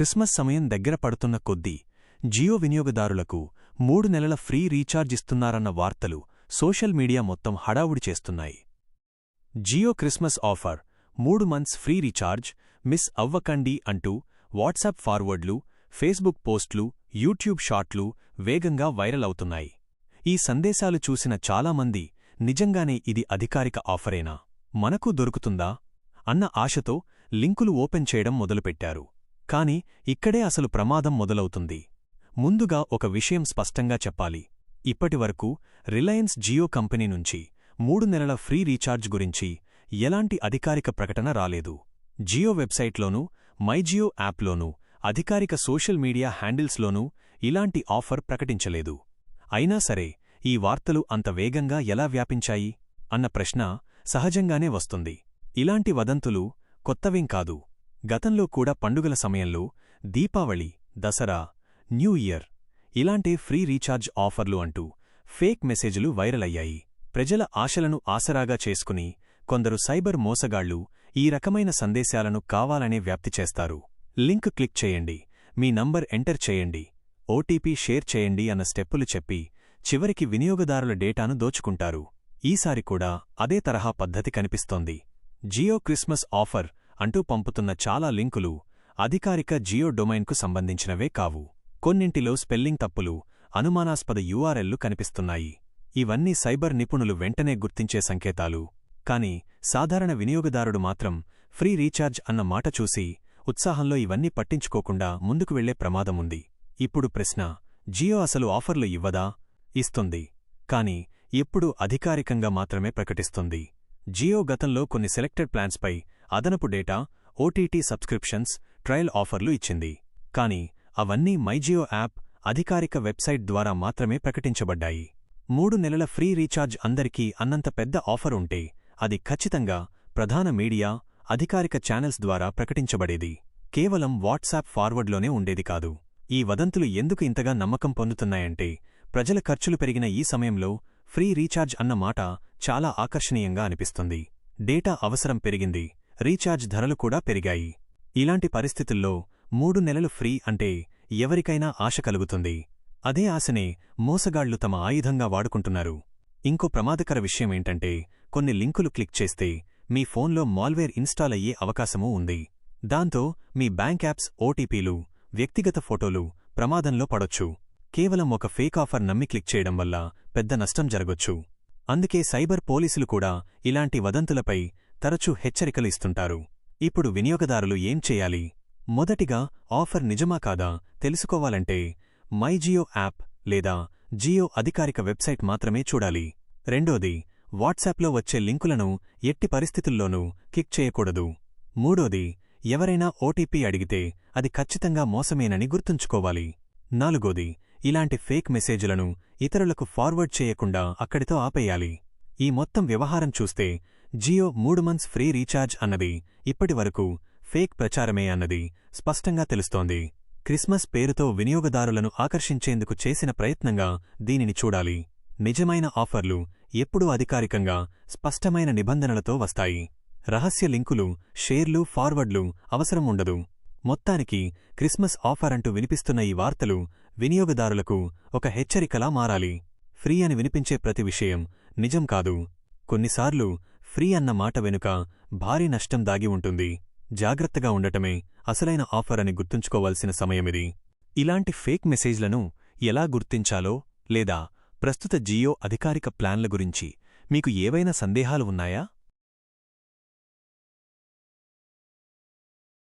Christmas సమయం దగ్గర పడుతున్న కొద్దీ జియో వినియోగదారులకు మూడు నెలల ఫ్రీ రీఛార్జ్ ఇస్తున్నారన్న వార్తలు సోషల్ మీడియా మొత్తం హడావుడి చేస్తున్నాయి. జియో క్రిస్మస్ ఆఫర్ మూడు మంత్స్ ఫ్రీ రీఛార్జ్ మిస్ అవ్వకండి అంటూ వాట్సాప్ ఫార్వర్డ్లు ఫేస్బుక్ పోస్ట్లు యూట్యూబ్ షార్ట్లు వేగంగా వైరల్ అవుతున్నాయి. ఈ సందేశాలు చూసిన చాలామంది నిజంగానే ఇది అధికారిక ఆఫరేనా? మనకు దొరుకుతుందా? అన్న ఆశతో లింకులు ఓపెన్ చేయడం మొదలుపెట్టారు. కాని ఇక్కడే అసలు ప్రమాదం మొదలవుతుంది. ముందుగా ఒక విషయం స్పష్టంగా చెప్పాలి. ఇప్పటివరకు రిలయన్స్ జియో కంపెనీ నుంచి మూడు నెలల ఫ్రీ రీఛార్జ్ గురించి ఎలాంటి అధికారిక ప్రకటన రాలేదు. జియో వెబ్సైట్లోనూ మైజియో యాప్లోనూ అధికారిక సోషల్ మీడియా హ్యాండిల్స్లోనూ ఇలాంటి ఆఫర్ ప్రకటించలేదు. అయినా సరే ఈ వార్తలు అంత వేగంగా ఎలా వ్యాపించాయి? అన్న ప్రశ్న సహజంగానే వస్తుంది. ఇలాంటి వదంతులు కొత్తవేం కాదు. గతంలో కూడా పండుగల సమయంలో దీపావళి దసరా న్యూ ఇయర్ ఇలాంటి ఫ్రీ రీఛార్జ్ ఆఫర్లు అంటూ ఫేక్ మెసేజ్లు వైరల్ అయ్యాయి. ప్రజల ఆశలను ఆసరాగా చేసుకుని కొందరు సైబర్ మోసగాళ్ళు ఈ రకమైన సందేశాలను కావాలనే వ్యాప్తి చేస్తారు. లింక్ క్లిక్ చేయండి మీ నంబర్ ఎంటర్ చేయండి ఓటీపీ షేర్ చేయండి అన్న స్టెప్పులు చెప్పి చివరికి వినియోగదారుల డేటాను దోచుకుంటారు. ఈసారి కూడా అదే తరహా పద్ధతి కనిపిస్తోంది. జియో క్రిస్మస్ ఆఫర్ అంటూ పంపుతున్న చాలా లింకులు అధికారిక జియో డొమైన్కు సంబంధించినవే కావు. కొన్నింటిలో స్పెల్లింగ్ తప్పులు అనుమానాస్పద యూఆర్ఎల్లు కనిపిస్తున్నాయి. ఇవన్నీ సైబర్ నిపుణులు వెంటనే గుర్తించే సంకేతాలు. కాని సాధారణ వినియోగదారుడు మాత్రం ఫ్రీ రీఛార్జ్ అన్న మాట చూసి ఉత్సాహంలో ఇవన్నీ పట్టించుకోకుండా ముందుకు వెళ్ళే ప్రమాదముంది ఇప్పుడు ప్రశ్న జియో అసలు ఆఫర్లు ఇవ్వదా? ఇస్తుంది. కాని ఎప్పుడూ అధికారికంగా మాత్రమే ప్రకటిస్తుంది. జియో గతంలో కొన్ని సెలెక్టెడ్ ప్లాన్స్పై అదనపు డేటా ఓటీటీ సబ్స్క్రిప్షన్స్ ట్రయల్ ఆఫర్లు ఇచ్చింది. కాని అవన్నీ మైజియో యాప్ అధికారిక వెబ్సైట్ ద్వారా మాత్రమే ప్రకటించబడ్డాయి. మూడు నెలల ఫ్రీ రీఛార్జ్ అందరికీ అన్నంత పెద్ద ఆఫర్ ఉంటే అది ఖచ్చితంగా ప్రధాన మీడియా అధికారిక ఛానల్స్ ద్వారా ప్రకటించబడేది. కేవలం వాట్సాప్ ఫార్వర్డ్లోనే ఉండేది కాదు. ఈ వదంతులు ఎందుకు ఇంతగా నమ్మకం పొందుతున్నాయంటే ప్రజల ఖర్చులు పెరిగిన ఈ సమయంలో ఫ్రీ రీఛార్జ్ అన్న మాట చాలా ఆకర్షణీయంగా అనిపిస్తుంది. డేటా అవసరం పెరిగింది. రీఛార్జ్ ధరలు కూడా పెరిగాయి. ఇలాంటి పరిస్థితుల్లో మూడు నెలలు ఫ్రీ అంటే ఎవరికైనా ఆశ కలుగుతుంది. అదే ఆశనే మోసగాళ్ళు తమ ఆయుధంగా వాడుకుంటున్నారు. ఇంకో ప్రమాదకర విషయమేంటంటే కొన్ని లింకులు క్లిక్ చేస్తే మీ ఫోన్లో మాల్వేర్ ఇన్స్టాల్ అయ్యే అవకాశమూ ఉంది. దాంతో మీ బ్యాంక్ యాప్స్ ఓటీపీలు వ్యక్తిగత ఫోటోలు ప్రమాదంలో పడొచ్చు. కేవలం ఒక ఫేక్ ఆఫర్ నమ్మి క్లిక్ చేయడం వల్ల పెద్ద నష్టం జరగొచ్చు. అందుకే సైబర్ పోలీసులు కూడా ఇలాంటి వదంతులపై తరచూ హెచ్చరికలు ఇస్తుంటారు. ఇప్పుడు వినియోగదారులు ఏం చేయాలి? మొదటిగా ఆఫర్ నిజమా కాదా తెలుసుకోవాలంటే మైజియో యాప్ లేదా జియో అధికారిక వెబ్సైట్ మాత్రమే చూడాలి. రెండోది వాట్సాప్లో వచ్చే లింకులను ఎట్టి పరిస్థితుల్లోనూ క్లిక్ చేయకూడదు. మూడోది ఎవరైనా ఓటీపీ అడిగితే అది ఖచ్చితంగా మోసమేనని గుర్తుంచుకోవాలి. నాలుగోది ఇలాంటి ఫేక్ మెసేజ్లను ఇతరులకు ఫార్వర్డ్ చేయకుండా అక్కడితో ఆపేయాలి. ఈ మొత్తం వ్యవహారం చూస్తే జియో మూడు మంత్స్ ఫ్రీ రీఛార్జ్ అన్నది ఇప్పటివరకు ఫేక్ ప్రచారమే అన్నది స్పష్టంగా తెలుస్తోంది. క్రిస్మస్ పేరుతో వినియోగదారులను ఆకర్షించేందుకు చేసిన ప్రయత్నంగా దీనిని చూడాలి. నిజమైన ఆఫర్లు ఎప్పుడూ అధికారికంగా స్పష్టమైన నిబంధనలతో వస్తాయి. రహస్య లింకులు షేర్లు ఫార్వర్డ్లు అవసరం ఉండదు. మొత్తానికి క్రిస్మస్ ఆఫర్ అంటూ వినిపిస్తున్న ఈ వార్తలు వినియోగదారులకు ఒక హెచ్చరికలా మారాలి. ఫ్రీ అని వినిపించే ప్రతి విషయం నిజం కాదు. కొన్నిసార్లు ఫ్రీ అన్న మాట వెనుక భారీ నష్టం దాగి ఉంటుంది. జాగ్రత్తగా ఉండటమే అసలైన ఆఫర్ అని గుర్తుంచుకోవాల్సిన సమయమిది. ఇలాంటి ఫేక్ మెసేజ్లను ఎలా గుర్తించాలో లేదా ప్రస్తుత జియో అధికారిక ప్లాన్ల గురించి మీకు ఏవైనా సందేహాలు ఉన్నాయా?